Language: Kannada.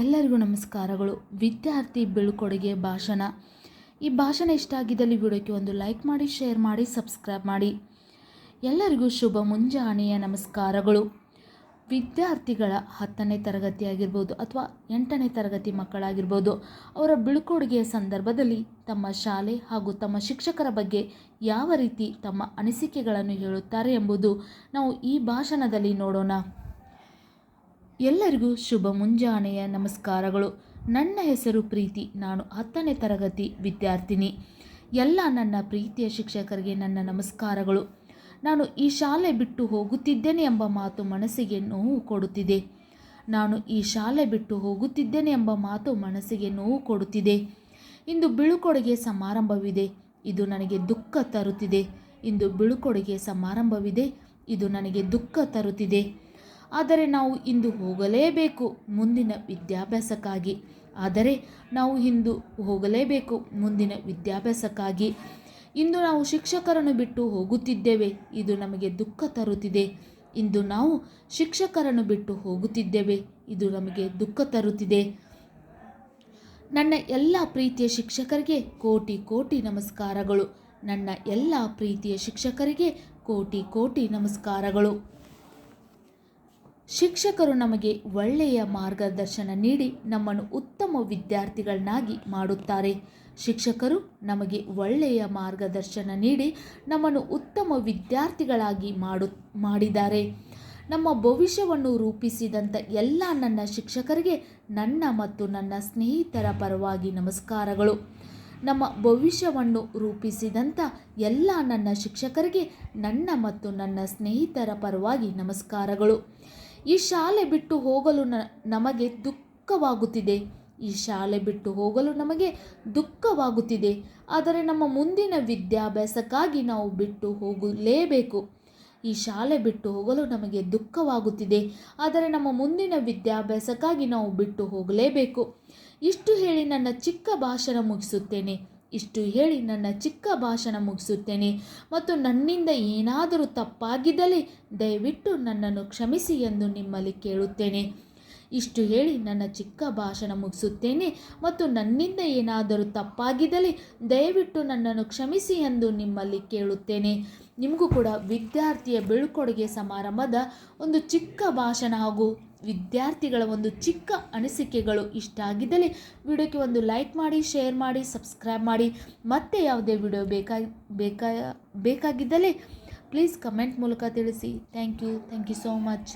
ಎಲ್ಲರಿಗೂ ನಮಸ್ಕಾರಗಳು. ವಿದ್ಯಾರ್ಥಿ ಬೀಳ್ಕೊಡುಗೆ ಭಾಷಣ. ಈ ಭಾಷಣ ಇಷ್ಟ ಆಗಿದ್ದಲ್ಲಿ ವಿಡಿಯೋಕ್ಕೆ ಒಂದು ಲೈಕ್ ಮಾಡಿ, ಶೇರ್ ಮಾಡಿ, ಸಬ್ಸ್ಕ್ರೈಬ್ ಮಾಡಿ. ಎಲ್ಲರಿಗೂ ಶುಭ ಮುಂಜಾನೆಯ ನಮಸ್ಕಾರಗಳು. ವಿದ್ಯಾರ್ಥಿಗಳ ಹತ್ತನೇ ತರಗತಿ ಆಗಿರ್ಬೋದು ಅಥವಾ ಎಂಟನೇ ತರಗತಿ ಮಕ್ಕಳಾಗಿರ್ಬೋದು, ಅವರ ಬೀಳ್ಕೊಡುಗೆಯ ಸಂದರ್ಭದಲ್ಲಿ ತಮ್ಮ ಶಾಲೆ ಹಾಗೂ ತಮ್ಮ ಶಿಕ್ಷಕರ ಬಗ್ಗೆ ಯಾವ ರೀತಿ ತಮ್ಮ ಅನಿಸಿಕೆಗಳನ್ನು ಹೇಳುತ್ತಾರೆ ಎಂಬುದು ನಾವು ಈ ಭಾಷಣದಲ್ಲಿ ನೋಡೋಣ. ಎಲ್ಲರಿಗೂ ಶುಭ ಮುಂಜಾನೆಯ ನಮಸ್ಕಾರಗಳು. ನನ್ನ ಹೆಸರು ಪ್ರೀತಿ. ನಾನು ಹತ್ತನೇ ತರಗತಿ ವಿದ್ಯಾರ್ಥಿನಿ. ಎಲ್ಲ ನನ್ನ ಪ್ರೀತಿಯ ಶಿಕ್ಷಕರಿಗೆ ನನ್ನ ನಮಸ್ಕಾರಗಳು. ನಾನು ಈ ಶಾಲೆ ಬಿಟ್ಟು ಹೋಗುತ್ತಿದ್ದೇನೆ ಎಂಬ ಮಾತು ಮನಸ್ಸಿಗೆ ನೋವು ಕೊಡುತ್ತಿದೆ. ನಾನು ಈ ಶಾಲೆ ಬಿಟ್ಟು ಹೋಗುತ್ತಿದ್ದೇನೆ ಎಂಬ ಮಾತು ಮನಸ್ಸಿಗೆ ನೋವು ಕೊಡುತ್ತಿದೆ. ಇಂದು ಬೀಳುಕೊಡುಗೆ ಸಮಾರಂಭವಿದೆ. ಇದು ನನಗೆ ದುಃಖ ತರುತ್ತಿದೆ. ಇಂದು ಬೀಳುಕೊಡುಗೆ ಸಮಾರಂಭವಿದೆ. ಇದು ನನಗೆ ದುಃಖ ತರುತ್ತಿದೆ. ಆದರೆ ನಾವು ಇಂದು ಹೋಗಲೇಬೇಕು ಮುಂದಿನ ವಿದ್ಯಾಭ್ಯಾಸಕ್ಕಾಗಿ. ಆದರೆ ನಾವು ಇಂದು ಹೋಗಲೇಬೇಕು ಮುಂದಿನ ವಿದ್ಯಾಭ್ಯಾಸಕ್ಕಾಗಿ. ಇಂದು ನಾವು ಶಿಕ್ಷಕರನ್ನು ಬಿಟ್ಟು ಹೋಗುತ್ತಿದ್ದೇವೆ. ಇದು ನಮಗೆ ದುಃಖ ತರುತ್ತಿದೆ. ಇಂದು ನಾವು ಶಿಕ್ಷಕರನ್ನು ಬಿಟ್ಟು ಹೋಗುತ್ತಿದ್ದೇವೆ. ಇದು ನಮಗೆ ದುಃಖ ತರುತ್ತಿದೆ. ನನ್ನ ಎಲ್ಲ ಪ್ರೀತಿಯ ಶಿಕ್ಷಕರಿಗೆ ಕೋಟಿ ಕೋಟಿ ನಮಸ್ಕಾರಗಳು. ನನ್ನ ಎಲ್ಲ ಪ್ರೀತಿಯ ಶಿಕ್ಷಕರಿಗೆ ಕೋಟಿ ಕೋಟಿ ನಮಸ್ಕಾರಗಳು. ಶಿಕ್ಷಕರು ನಮಗೆ ಒಳ್ಳೆಯ ಮಾರ್ಗದರ್ಶನ ನೀಡಿ ನಮ್ಮನ್ನು ಉತ್ತಮ ವಿದ್ಯಾರ್ಥಿಗಳನ್ನಾಗಿ ಮಾಡುತ್ತಾರೆ. ಶಿಕ್ಷಕರು ನಮಗೆ ಒಳ್ಳೆಯ ಮಾರ್ಗದರ್ಶನ ನೀಡಿ ನಮ್ಮನ್ನು ಉತ್ತಮ ವಿದ್ಯಾರ್ಥಿಗಳಾಗಿ ಮಾಡು, ಮಾಡಿದ್ದಾರೆ. ನಮ್ಮ ಭವಿಷ್ಯವನ್ನು ರೂಪಿಸಿದಂಥ ಎಲ್ಲ ನನ್ನ ಶಿಕ್ಷಕರಿಗೆ ನನ್ನ ಮತ್ತು ನನ್ನ ಸ್ನೇಹಿತರ ಪರವಾಗಿ ನಮಸ್ಕಾರಗಳು. ನಮ್ಮ ಭವಿಷ್ಯವನ್ನು ರೂಪಿಸಿದಂಥ ಎಲ್ಲ ನನ್ನ ಶಿಕ್ಷಕರಿಗೆ ನನ್ನ ಮತ್ತು ನನ್ನ ಸ್ನೇಹಿತರ ಪರವಾಗಿ ನಮಸ್ಕಾರಗಳು. ಈ ಶಾಲೆ ಬಿಟ್ಟು ಹೋಗಲು ನಮಗೆ ದುಃಖವಾಗುತ್ತಿದೆ. ಈ ಶಾಲೆ ಬಿಟ್ಟು ಹೋಗಲು ನಮಗೆ ದುಃಖವಾಗುತ್ತಿದೆ. ಆದರೆ ನಮ್ಮ ಮುಂದಿನ ವಿದ್ಯಾಭ್ಯಾಸಕ್ಕಾಗಿ ನಾವು ಬಿಟ್ಟು ಹೋಗಲೇಬೇಕು. ಈ ಶಾಲೆ ಬಿಟ್ಟು ಹೋಗಲು ನಮಗೆ ದುಃಖವಾಗುತ್ತಿದೆ. ಆದರೆ ನಮ್ಮ ಮುಂದಿನ ವಿದ್ಯಾಭ್ಯಾಸಕ್ಕಾಗಿ ನಾವು ಬಿಟ್ಟು ಹೋಗಲೇಬೇಕು. ಇಷ್ಟು ಹೇಳಿ ನನ್ನ ಚಿಕ್ಕ ಭಾಷಣ ಮುಗಿಸುತ್ತೇನೆ. ಇಷ್ಟು ಹೇಳಿ ನನ್ನ ಚಿಕ್ಕ ಭಾಷಣ ಮುಗಿಸುತ್ತೇನೆ ಮತ್ತು ನನ್ನಿಂದ ಏನಾದರೂ ತಪ್ಪಾಗಿದ್ದಲ್ಲಿ ದಯವಿಟ್ಟು ನನ್ನನ್ನು ಕ್ಷಮಿಸಿ ಎಂದು ನಿಮ್ಮಲ್ಲಿ ಕೇಳುತ್ತೇನೆ. ಇಷ್ಟು ಹೇಳಿ ನನ್ನ ಚಿಕ್ಕ ಭಾಷಣ ಮುಗಿಸುತ್ತೇನೆ ಮತ್ತು ನನ್ನಿಂದ ಏನಾದರೂ ತಪ್ಪಾಗಿದ್ದಲ್ಲಿ ದಯವಿಟ್ಟು ನನ್ನನ್ನು ಕ್ಷಮಿಸಿ ಎಂದು ನಿಮ್ಮಲ್ಲಿ ಕೇಳುತ್ತೇನೆ. ನಿಮಗೂ ಕೂಡ ವಿದ್ಯಾರ್ಥಿಯ ಬೀಳ್ಕೊಡುಗೆ ಸಮಾರಂಭದ ಒಂದು ಚಿಕ್ಕ ಭಾಷಣ ಹಾಗೂ ವಿದ್ಯಾರ್ಥಿಗಳ ಒಂದು ಚಿಕ್ಕ ಅನಿಸಿಕೆಗಳು ಇಷ್ಟ ಆಗಿದ್ದಲ್ಲಿ ವಿಡಿಯೋಕ್ಕೆ ಒಂದು ಲೈಕ್ ಮಾಡಿ, ಶೇರ್ ಮಾಡಿ, ಸಬ್ಸ್ಕ್ರೈಬ್ ಮಾಡಿ. ಮತ್ತೆ ಯಾವುದೇ ವಿಡಿಯೋ ಬೇಕಾ ಬೇಕಾ, ಬೇಕಾಗಿದ್ದಲ್ಲಿ ಪ್ಲೀಸ್ ಕಮೆಂಟ್ ಮೂಲಕ ತಿಳಿಸಿ. Thank you thank you so much